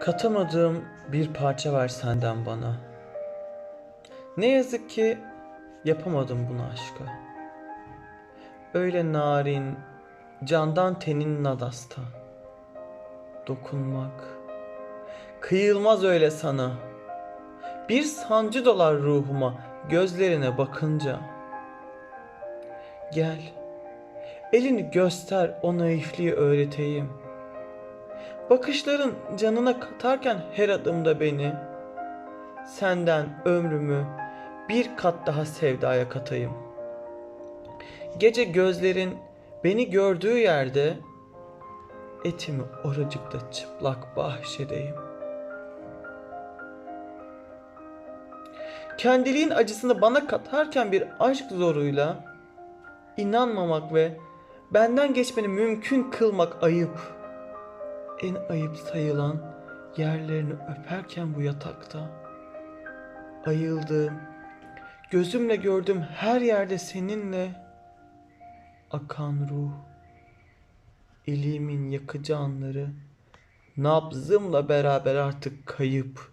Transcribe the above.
Katamadığım bir parça var senden bana. Ne yazık ki yapamadım bunu aşka. Öyle narin, candan tenin nadasta. Dokunmak. Kıyılmaz öyle sana. Bir sancı dolar ruhuma gözlerine bakınca. Gel. Elini göster o naifliği öğreteyim. Bakışların canına katarken her adımda beni. Senden ömrümü bir kat daha sevdaya katayım. Gece gözlerin beni gördüğü yerde etimi oracıkta çıplak bahşedeyim. Kendiliğin acısını bana katarken bir aşk zoruyla inanmamak ve benden geçmeni mümkün kılmak ayıp. En ayıp sayılan yerlerini öperken bu yatakta. Ayıldığım, gözümle gördüğüm her yerde seninle akan ruh. İliğimin yakıcı anları nabzımla beraber artık kayıp.